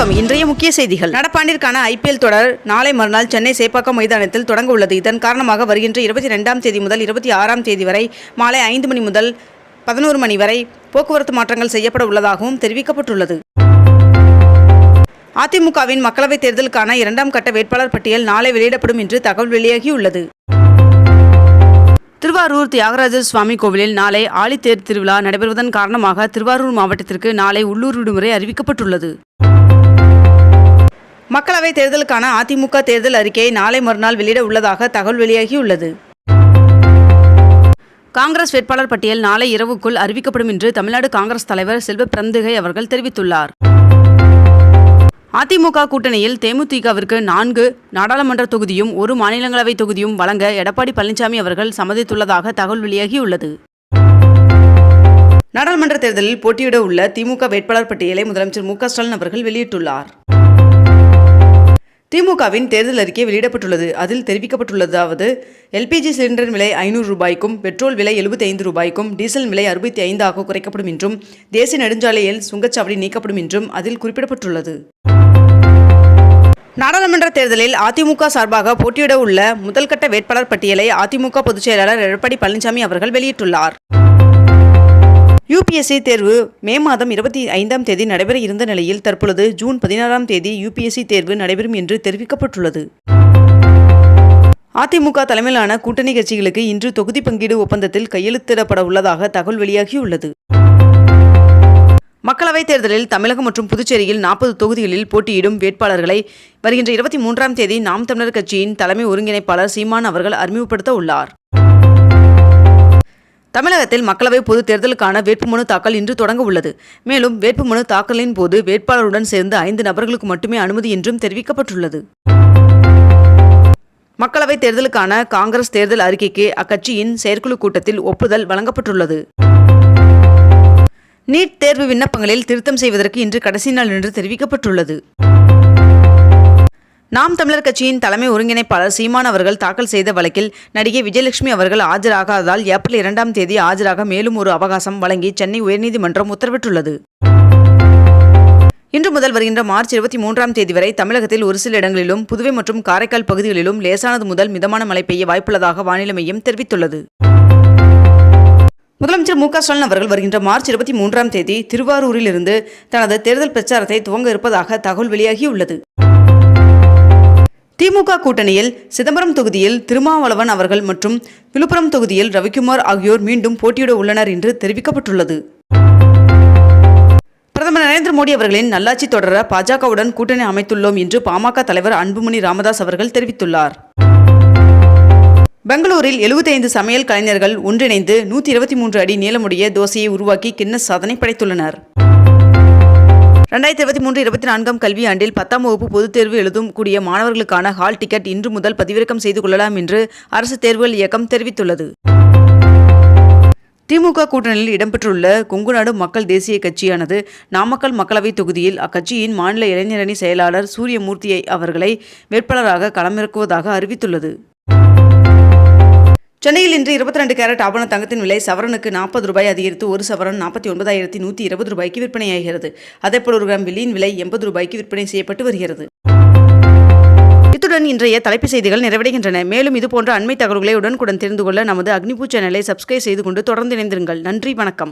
வணக்கம். இன்றைய முக்கிய செய்திகள். நடப்பாண்டிற்கான ஐபிஎல் தொடர் நாளை மறுநாள் சென்னை சேப்பாக்கம் மைதானத்தில் தொடங்க உள்ளது. இதன் காரணமாக வருகின்ற இருபத்தி ரெண்டாம் தேதி முதல் இருபத்தி ஆறாம் தேதி வரை மாலை ஐந்து மணி முதல் பதினோரு மணி வரை போக்குவரத்து மாற்றங்கள் செய்யப்பட உள்ளதாகவும் தெரிவிக்கப்பட்டுள்ளது. அதிமுகவின் மக்களவைத் தேர்தலுக்கான இரண்டாம் கட்ட வேட்பாளர் பட்டியல் நாளை வெளியிடப்படும் என்று தகவல் வெளியாகியுள்ளது. திருவாரூர் தியாகராஜர் சுவாமி கோவிலில் நாளை ஆழித்தேர் திருவிழா நடைபெறுவதன் காரணமாக திருவாரூர் மாவட்டத்திற்கு நாளை உள்ளூர் விடுமுறை அறிவிக்கப்பட்டுள்ளது. மக்களவைத் தேர்தலுக்கான அதிமுக தேர்தல் அறிக்கையை நாளை மறுநாள் வெளியிட உள்ளதாக தகவல் வெளியாகியுள்ளது. காங்கிரஸ் வேட்பாளர் பட்டியல் நாளை இரவுக்குள் அறிவிக்கப்படும் என்று தமிழ்நாடு காங்கிரஸ் தலைவர் செல்வ பிரந்துகை அவர்கள் தெரிவித்துள்ளார். அதிமுக கூட்டணியில் தேமுதிகவிற்கு நான்கு நாடாளுமன்ற தொகுதியும் ஒரு மாநிலங்களவை தொகுதியும் வழங்க எடப்பாடி பழனிசாமி அவர்கள் சம்மதித்துள்ளதாக தகவல் வெளியாகியுள்ளது. நாடாளுமன்ற தேர்தலில் போட்டியிட உள்ள திமுக வேட்பாளர் பட்டியலை முதலமைச்சர் மு க ஸ்டாலின் அவர்கள் வெளியிட்டுள்ளார். திமுகவின் தேர்தல் அறிக்கை வெளியிடப்பட்டுள்ளது. அதில் தெரிவிக்கப்பட்டுள்ளதாவது எல்பிஜி சிலிண்டர் விலை ஐநூறு ரூபாய்க்கும் பெட்ரோல் விலை எழுபத்தி ஐந்து ரூபாய்க்கும் டீசல் விலை அறுபத்தி ஐந்தாக குறைக்கப்படும் என்றும் தேசிய நெடுஞ்சாலையில் சுங்கச்சாவடி நீக்கப்படும் என்றும் அதில் குறிப்பிடப்பட்டுள்ளது. நாடாளுமன்ற தேர்தலில் அதிமுக சார்பாக போட்டியிட உள்ள முதல்கட்ட வேட்பாளர் பட்டியலை அதிமுக பொதுச்செயலாளர் எடப்பாடி பழனிசாமி அவர்கள் வெளியிட்டுள்ளார். யுபிஎஸ்சி தேர்வு மே மாதம் இருபத்தி ஐந்தாம் தேதி நடைபெற இருந்த நிலையில் தற்பொழுது ஜூன் பதினாறாம் தேதி யுபிஎஸ்சி தேர்வு நடைபெறும் என்று தெரிவிக்கப்பட்டுள்ளது. அதிமுக தலைமையிலான கூட்டணி கட்சிகளுக்கு இன்று தொகுதி பங்கீடு ஒப்பந்தத்தில் கையெழுத்திடப்பட உள்ளதாக தகவல் வெளியாகியுள்ளது. மக்களவைத் தேர்தலில் தமிழகம் மற்றும் புதுச்சேரியில் நாற்பது தொகுதிகளில் போட்டியிடும் வேட்பாளர்களை வருகின்ற இருபத்தி மூன்றாம் தேதி நாம் தமிழர் கட்சியின் தலைமை ஒருங்கிணைப்பாளர் சீமான் அவர்கள் அறிமுகப்படுத்த உள்ளார். தமிழகத்தில் மக்களவை பொதுத் தேர்தலுக்கான வேட்புமனு தாக்கல் இன்று தொடங்க உள்ளது. மேலும் வேட்புமனு தாக்கலின் போது வேட்பாளருடன் சேர்ந்து ஐந்து நபர்களுக்கு மட்டுமே அனுமதி என்றும் தெரிவிக்கப்பட்டுள்ளது. மக்களவைத் தேர்தலுக்கான காங்கிரஸ் தேர்தல் அறிக்கைக்கு அக்கட்சியின் செயற்குழு கூட்டத்தில் ஒப்புதல் வழங்கப்பட்டுள்ளது. நீட் தேர்வு விண்ணப்பங்களில் திருத்தம் செய்வதற்கு இன்று கடைசி நாள் என்று தெரிவிக்கப்பட்டுள்ளது. நாம் தமிழர் கட்சியின் தலைமை ஒருங்கிணைப்பாளர் சீமான் அவர்கள் தாக்கல் செய்த வழக்கில் நடிகை விஜயலட்சுமி அவர்கள் ஆஜராகாததால் ஏப்ரல் இரண்டாம் தேதி ஆஜராக மேலும் ஒரு அவகாசம் வழங்கி சென்னை உயர்நீதிமன்றம் உத்தரவிட்டுள்ளது. இன்று முதல் வருகின்ற மார்ச் இருபத்தி மூன்றாம் தேதி வரை தமிழகத்தில் ஒரு சில இடங்களிலும் புதுவை மற்றும் காரைக்கால் பகுதிகளிலும் லேசானது முதல் மிதமான மழை பெய்ய வாய்ப்புள்ளதாக வானிலை மையம் தெரிவித்துள்ளது. முதலமைச்சர் மு க ஸ்டாலின் அவர்கள் வருகின்ற மார்ச் இருபத்தி மூன்றாம் தேதி திருவாரூரில் இருந்து தனது தேர்தல் பிரச்சாரத்தை துவங்க இருப்பதாக தகவல் வெளியாகியுள்ளது. திமுக கூட்டணியில் சிதம்பரம் தொகுதியில் திருமாவளவன் அவர்கள் மற்றும் விழுப்புரம் தொகுதியில் ரவிக்குமார் ஆகியோர் மீண்டும் போட்டியிட உள்ளனர் என்று தெரிவிக்கப்பட்டுள்ளது. பிரதமர் நரேந்திர மோடி அவர்களின் நல்லாட்சி தொடர பாஜகவுடன் கூட்டணி அமைத்துள்ளோம் என்று பாமக தலைவர் அன்புமணி ராமதாஸ் அவர்கள் தெரிவித்துள்ளார். பெங்களூரில் 75 சமையல் கலைஞர்கள் ஒன்றிணைந்து நூற்றி இருபத்தி மூன்று அடி நீளமுடைய தோசையை உருவாக்கி கின்னஸ் சாதனை படைத்துள்ளனர். ரெண்டாயிரத்தி இருபத்தி மூன்று இருபத்தி நான்காம் கல்வி ஆண்டில் பத்தாம் வகுப்பு பொதுத் தேர்வு எழுதும் கூடிய மாணவர்களுக்கான ஹால் டிக்கெட் இன்று முதல் பதிவிறக்கம் செய்து கொள்ளலாம் என்று அரசு தேர்வுகள் இயக்கம் தெரிவித்துள்ளது. திமுக கூட்டணியில் இடம்பெற்றுள்ள கொங்குநாடு மக்கள் தேசிய கட்சியானது நாமக்கல் மக்களவைத் தொகுதியில் அக்கட்சியின் மாநில இளைஞரணி செயலாளர் சூரியமூர்த்தியை அவர்களை வேட்பாளராக களமிறக்குவதாக அறிவித்துள்ளது. சென்னையில் இன்று இருபத்தி ரெண்டு கேரட் ஆபண தங்கத்தின் விலை சவரனுக்கு நாற்பது ரூபாய் அதிகரித்து ஒரு சவரன் நாற்பத்தி ஒன்பதாயிரத்தி நூற்றி இருபது ரூபாய்க்கு விற்பனையாகிறது. அதேபோல் ஒரு கிராம் வெள்ளியின் விலை எண்பது ரூபாய்க்கு விற்பனை செய்யப்பட்டு வருகிறது. இத்துடன் இன்றைய தலைப்புச் செய்திகள் நிறைவடைகின்றன. மேலும் இதுபோன்ற அண்மை தகவல்களை உடனுக்குடன் தெரிந்து கொள்ள நமது அக்னிபூ சேனலை சப்ஸ்கிரைப் செய்து கொண்டு தொடர்ந்து இணைந்திருங்கள். நன்றி வணக்கம்.